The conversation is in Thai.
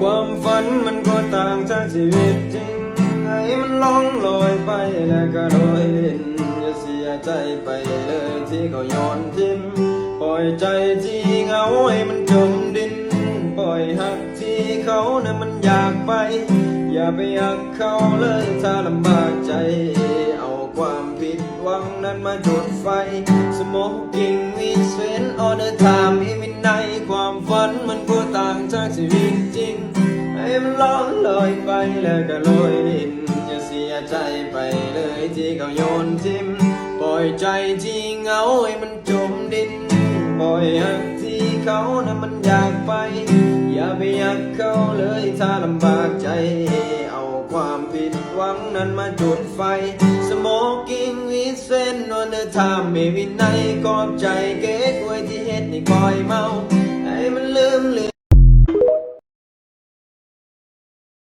ความฝันมันก็ต่างจากชีวิตจริง ให้มันล่องลอยไปแล้วก็ลอยเล่นอย่าเสียใจไปเลยที่เขาโยนทิ้มปล่อยใจที่เหงาให้มันจมดิน ปล่อยหักที่เขานะ่ะมันอยากไป อย่าไปอยากเขาเลยถ้าลำบากใจ เอาความผิดหวังนั้นมาจุดไฟสมองกิ่งวิเศษอ จากชีวิตจริง ให้มันล่องลอยไปแล้วก็ลอยลิน อย่าเสียใจไปเลยที่เขาโยนทิ้มปล่อยใจที่เหงาให้มันจมดิน ปล่อยหักที่เขานะมันอยากไป อย่าไปอยากเขาเลยถ้าลำบากใจ เอาความผิดหวังนั้นมาจุดไฟสโมกิ้งวิเซนนอนเดอทามไม่วินัยกอบใจเก๊กไว้ที่เฮ็ดให้คอยเมา ให้มันลืมเลื